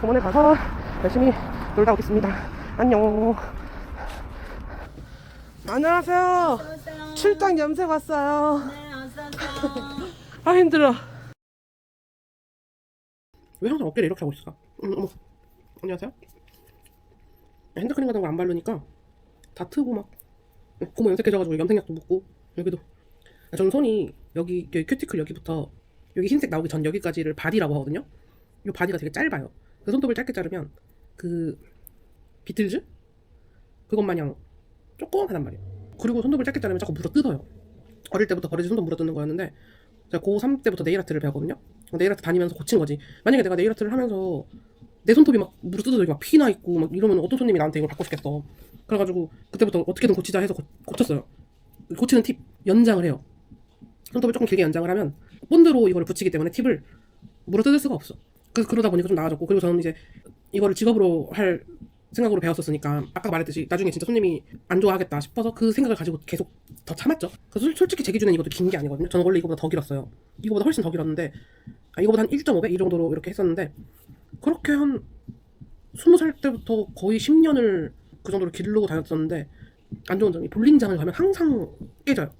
공원에 가서 열심히 놀다 오겠습니다. 안녕. 안녕하세요. 출장 염색 왔어요. 네, 어서오세요. 아 힘들어. 왜 항상 어깨를 이렇게 하고 있을까? 음, 어머. 안녕하세요. 핸드크림 같은 거 안 바르니까 다 트고 막 고모 염색해져가지고 염색약도 묻고 여기도. 아, 저는 손이 여기 여기 큐티클 여기부터 여기 흰색 나오기 전 여기까지를 바디라고 하거든요. 이 바디가 되게 짧아요. 그 손톱을 짧게 자르면 그 비틀즈 그것 마냥 조그만하단 말이에요. 그리고 손톱을 짧게 자르면 자꾸 물어 뜯어요. 어릴 때부터 버릇이 손톱 물어 뜯는 거였는데 제가 고3 때부터 네일 아트를 배웠거든요. 네일 아트 다니면서 고친 거지. 만약에 내가 네일 아트를 하면서 내 손톱이 막 물어 뜯어져 막 피나 있고 막 이러면 어떤 손님이 나한테 이걸 받고 싶겠어. 그래가지고 그때부터 어떻게든 고치자 해서 고, 고쳤어요. 고치는 팁 연장을 해요. 손톱을 조금 길게 연장을 하면 본드로 이거를 붙이기 때문에 팁을 물어 뜯을 수가 없어. 그래서 그러다 보니까 좀 나아졌고 그리고 저는 이제 이거를 직업으로 할 생각으로 배웠었으니까 아까 말했듯이 나중에 진짜 손님이 안 좋아하겠다 싶어서 그 생각을 가지고 계속 더 참았죠. 그래서 솔- 솔직히 제 기준엔 이것도 긴 게 아니거든요. 저는 원래 이거보다 더 길었어요. 이거보다 훨씬 더 길었는데 아, 이거보다 한 1.5배 이 정도로 이렇게 했었는데 그렇게 한 20살 때부터 거의 10년을 그 정도로 기르고 다녔었는데 안 좋은 점이 볼링장을 가면 항상 깨져요.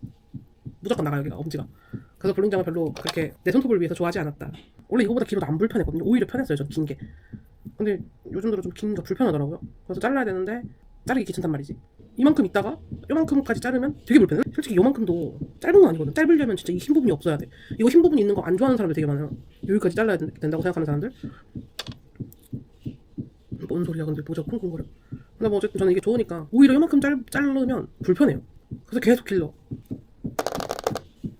무조건 나가요 여기가 엄지가. 그래서 볼링장을 별로 그렇게 내 손톱을 위해서 좋아하지 않았다. 원래 이거보다 길어도 안 불편했거든요. 오히려 편했어요 저긴 게. 근데 요즘 들어 좀긴거 불편하더라고요. 그래서 잘라야 되는데 자르기 귀찮단 말이지. 이만큼 있다가 요만큼까지 자르면 되게 불편해. 솔직히 요만큼도 짧은 거 아니거든. 짧으려면 진짜 이 흰 부분이 없어야 돼. 이거 흰 부분이 있는 거 안 좋아하는 사람들 되게 많아요. 여기까지 잘라야 된- 된다고 생각하는 사람들. 뭔 소리야 근데 모자 쿵쿵거려. 근데 뭐 어쨌든 저는 이게 좋으니까 오히려 요만큼 잘, 자르면 불편해요. 그래서 계속 길러.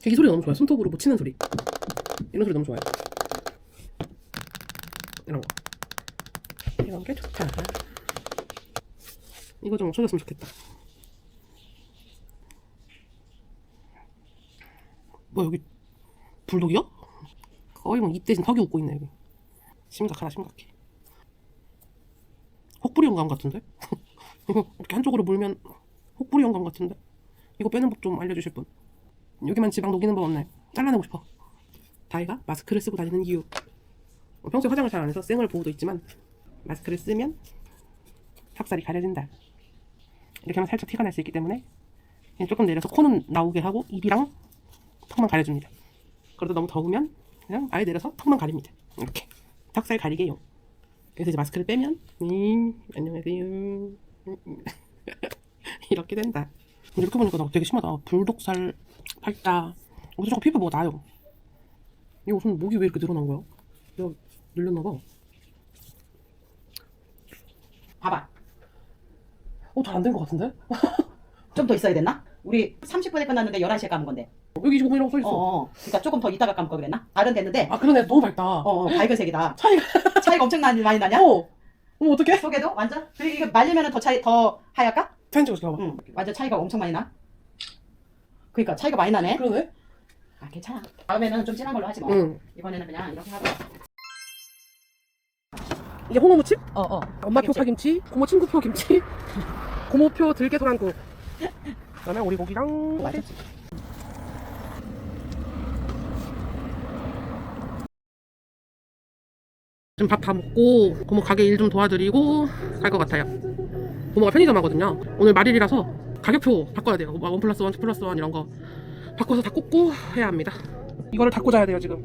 이 소리 너무 좋아요. 손톱으로 뭐 치는 소리. 이런 소리 너무 좋아요. 이런 거. 이런 게 좋다. 이거 좀 없어졌으면 좋겠다. 뭐 여기 불독이야? 거의 뭐 입 대신 턱이 웃고 있네 여기. 심각하다 심각해. 혹부리 영감 같은데? 이거 이렇게 한쪽으로 물면 혹부리 영감 같은데? 이거 빼는 법 좀 알려주실 분. 여기만 지방 녹이는 법 없나요? 잘라내고 싶어. 다이가 마스크를 쓰고 다니는 이유. 어, 평소에 화장을 잘 안 해서 생얼 보호도 있지만 마스크를 쓰면 턱살이 가려진다. 이렇게 하면 살짝 티가 날 수 있기 때문에 그냥 조금 내려서 코는 나오게 하고 입이랑 턱만 가려줍니다. 그러다 너무 더우면 그냥 아예 내려서 턱만 가립니다. 이렇게 턱살 가리게요. 그래서 이제 마스크를 빼면 음, 안녕하세요. 음, 음. 이렇게 된다. 이렇게 보니까 나 되게 심하다. 불독살, 팔자. 어디서 자꾸 피부 뭐가 나요. 이거 무슨 목이 왜 이렇게 늘어난 거야? 내가 늘렸나 봐. 봐봐. 어, 잘 안 된 것 같은데? 좀 더 있어야 됐나? 우리 30분에 끝났는데 11시에 감은 건데. 여기 25분이라고 써있어. 어, 어. 그러니까 조금 더 이따가 걸 그랬나? 다른 됐는데. 아, 그러네. 너무 밝다. 어, 어, 밝은 색이다. 차이가. 차이가 엄청 많이, 많이 나냐? 어. 어머, 어떡해? 속에도 완전? 그리고 이거 말리면 더 차이, 더 하얗까? 사진 찍어서 봐봐. 응. 완전 차이가 엄청 많이 나. 그러니까 차이가 많이 나네. 그러네? 아, 괜찮아. 다음에는 좀 진한 걸로 하지 뭐. 응. 이번에는 그냥 이렇게 하고. 이게 홍어무침? 어, 어. 엄마표 파김치, 고모 친구표 김치, 고모표 들깨소란국. 그다음에 오리고기랑 맛있지. 지금 밥 다 먹고 고모 가게 일 좀 도와드리고 갈 것 같아요. 고모가 편의점 하거든요. 오늘 말일이라서 가격표 바꿔야 돼요. 막원 플러스 원, 투 플러스 원 이런 거 바꿔서 다 꽂고 해야 합니다. 이거를 다 꽂아야 돼요 지금.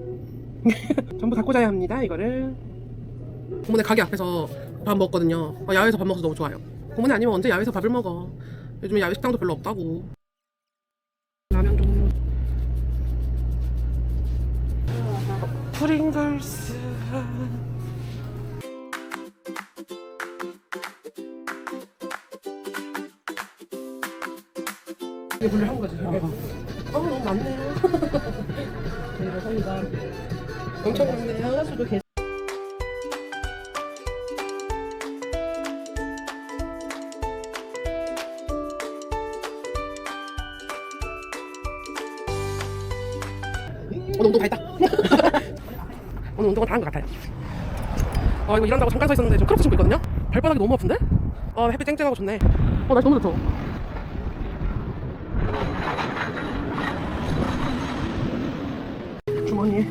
전부 다 꽂아야 합니다. 이거를. 고모네 가게 앞에서 밥 먹었거든요. 아, 야외에서 밥 먹어서 너무 좋아요. 고모네 아니면 언제 야외에서 밥을 먹어? 요즘에 야외 식당도 별로 없다고. 라면 좀. 프링글스. 이게 원래 한 거지. 어, 너무 많네요. 엄청 많네요. 수도 계 오늘 운동 다 했다. 오늘 운동은 다한 것 같아요. 아 이거 일한다고 잠깐 서 있었는데 지금 크롭스 신고 있거든요. 발바닥이 너무 아픈데? 아 햇빛 쨍쨍하고 좋네. 어 날씨 너무 좋죠. 주머니에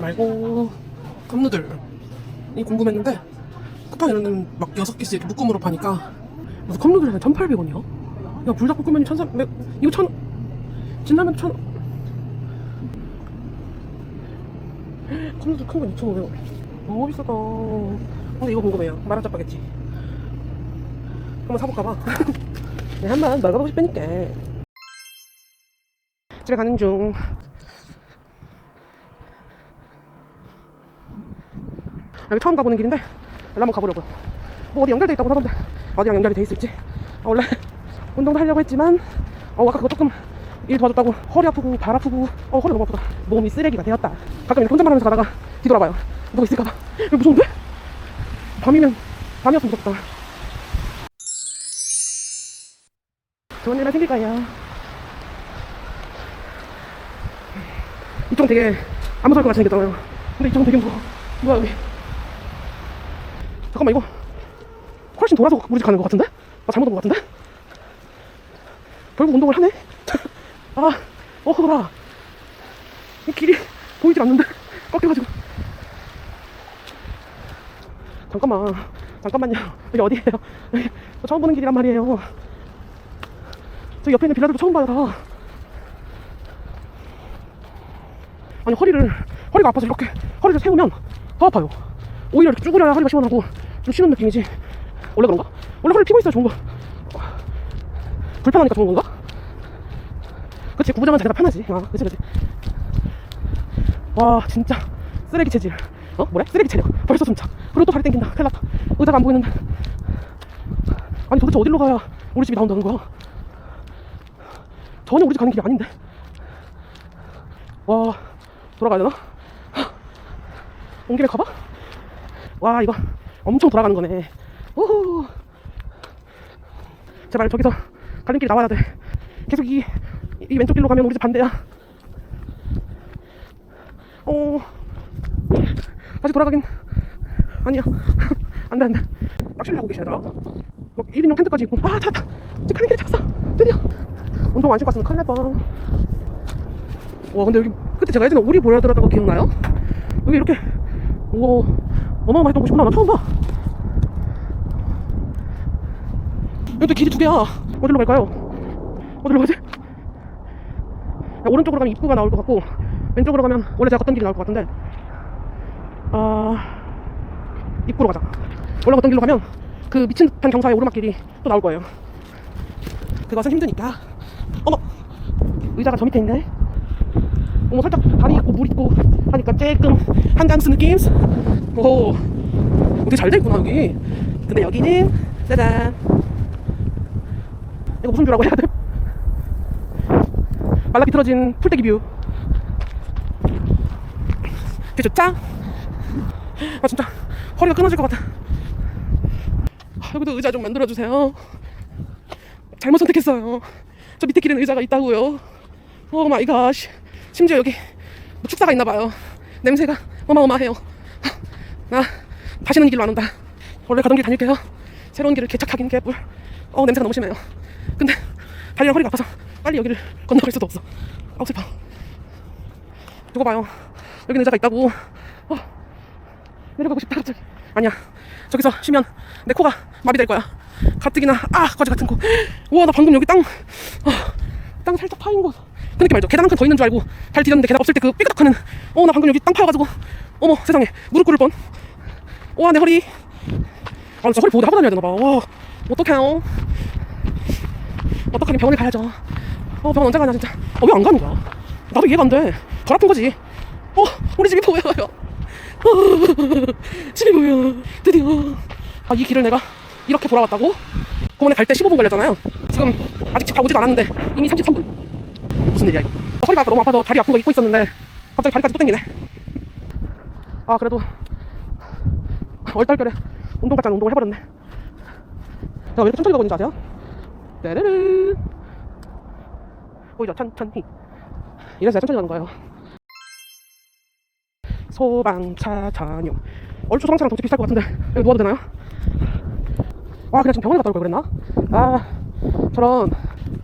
말고 컵누들 이 궁금했는데 쿠팡 이런 데는 막 6개씩 이렇게 묶음으로 파니까 무슨 컵누들이 한 1,800원이야? 야 불닭볶음면이 1,300 이거 1,000 진라면 1,000 컵누들 큰건 2,500원. 너무 비싸다. 근데 이거 궁금해요. 마라 짜파게티 한번 사볼까봐. 네, 한번 먹어보고 싶으니까. 집에 가는 중. 여기 처음 가보는 길인데 여기 한번 가보려고요. 뭐 어디 연결돼 있다고 하던데 어디랑 연결이 돼 있을지. 아, 원래 운동도 하려고 했지만 어 아까 그거 조금 일 도와줬다고 허리 아프고 발 아프고 어 허리 너무 아프다. 몸이 쓰레기가 되었다. 가끔 이렇게 혼잣말 하면서 가다가 뒤돌아봐요. 누가 있을까봐. 무서운데? 밤이면 밤이었으면 무섭다. 좋은 일만 생길 거예요. 이쪽은 되게 안 무서울 것 같이 생겼잖아요. 근데 이쪽은 되게 무서워. 뭐야 여기? 잠깐만 이거 훨씬 돌아서 우리 집 가는 것 같은데? 나 잘못 온 것 같은데? 결국 운동을 하네? 아, 어허라. 이 길이 보이질 않는데 꺾여가지고. 잠깐만, 잠깐만요. 여기 어디예요? 여기 저 처음 보는 길이란 말이에요. 저 옆에 있는 빌라들도 처음 봐요 다. 아니 허리를 허리가 아파서 이렇게 허리를 세우면 더 아파요. 오히려 이렇게 쭈그려야 허리가 시원하고 좀 쉬는 느낌이지. 원래 그런가? 원래 허리를 피고 있어야 좋은 거. 불편하니까 좋은 건가? 그치 구부정한 자세가 편하지. 아, 그치 그치. 와 진짜 쓰레기 체질. 어 뭐래? 쓰레기 체력. 벌써 숨차. 그리고 또 다리 땡긴다. 큰일 났다. 의자가 안 보이는데. 아니 도대체 어디로 가야 우리 집이 나온다는 거야? 전혀 우리 집 가는 길이 아닌데. 와 돌아가야 되나? 온 길에 가봐? 와 이거 엄청 돌아가는 거네. 오호. 제발 저기서 갈림길 나와야 돼. 계속 이, 이 왼쪽 길로 가면 우리 집 반대야. 어. 다시 돌아가긴 아니야. 안돼 안돼. 낚시를 하고 계시더라. 막 1인용 텐트까지 있고. 아 찾았다. 이제 가는 길에 찾았어. 드디어. 운동 안 신고 왔으면 큰일 날 뻔. 와 근데 여기 그때 제가 예전에 우리 보여드렸던 거 기억나요? 여기 이렇게 우와 어마어마했던 곳이구나 나 처음 봐 여기 또 길이 두 개야. 어디로 갈까요? 어디로 가지? 야, 오른쪽으로 가면 입구가 나올 것 같고 왼쪽으로 가면 원래 제가 걷던 길이 나올 것 같은데. 아 입구로 가자. 걷던 길로 가면 그 미친 듯한 경사의 오르막길이 또 나올 거예요. 그것은 힘드니까. 어머! 의자가 저 밑에 있네. 어머 살짝 다리 있고 물 있고 하니까 조금 한강스 느낌? 오. 되게 잘 돼 있구나 여기. 근데 여기는 짜잔 이거 무슨 뷰라고 해야 돼? 말라 비틀어진 풀떼기 뷰 되게 좋죠? 아 진짜. 허리가 끊어질 것 같아. 아, 여기도 의자 좀 만들어 주세요. 잘못 선택했어요. 저 밑에 길에는 의자가 있다고요. 오 마이 갓 심지어 여기 뭐 축사가 있나 봐요. 냄새가 어마어마해요. 나 다시는 이 길로 안 온다. 원래 가던 길 다닐게요. 새로운 길을 개척하긴 개뿔 어 냄새가 너무 심해요. 근데 다리랑 허리가 아파서 빨리 여기를 건너갈 수도 없어. 아우 슬퍼. 두고 봐요. 여기 의자가 있다고. 어, 내려가고 싶다 갑자기. 아니야. 저기서 쉬면 내 코가 마비될 거야. 가뜩이나 아 거지 같은 코 우와 나 방금 여기 땅 어, 땅 살짝 파인 곳 그 느낌 알죠? 계단 한 칸 더 있는 줄 알고 발 디뎠는데 계단 없을 때 그 삐그덕하는 어 나 방금 여기 땅 파여가지고 어머 세상에. 무릎 꿇을 뻔. 와내 허리. 아 진짜 허리 보호대 하고 다녀야 되나 봐. 와 어떡해요? 어떡하니? 병원에 가야죠. 어 병원 언제 가냐 진짜. 어 왜 안 가는 거야? 나도 이해가 안 돼 덜 아픈 거지. 어 우리 집이 보여요? 어, 집이 보여 드디어. 아 이 길을 내가 이렇게 돌아왔다고? 병원에 갈 때 15분 걸렸잖아요. 지금 아직 집 가보지도 않았는데 이미 33분. 무슨 일이야 이거? 아, 허리가 너무 아파서 다리 아픈 거 입고 있었는데 갑자기 다리까지 또 땡기네. 아 그래도 얼떨결에 운동 같지 않은 운동을 해버렸네 제가 왜 이렇게 천천히 가고 있는지 아세요? 보이죠? 천천히. 이래서 천천히 가는 거예요. 소방차 전용. 얼추 소방차랑 도치 비쌀 것 같은데. 여기 누워도 되나요? 와 그냥 지금 병원에 갔다 올 걸 그랬나? 아 저런.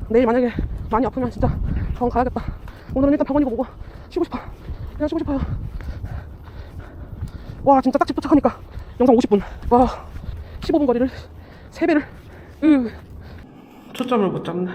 내일 만약에 많이 아프면 진짜 병원 가야겠다. 오늘은 일단 병원이고 뭐고 쉬고 싶어. 그냥 쉬고 싶어요. 와 진짜 딱집 도착하니까 영상 50분. 와 15분 거리를 3배를 으 초점을 못 잡네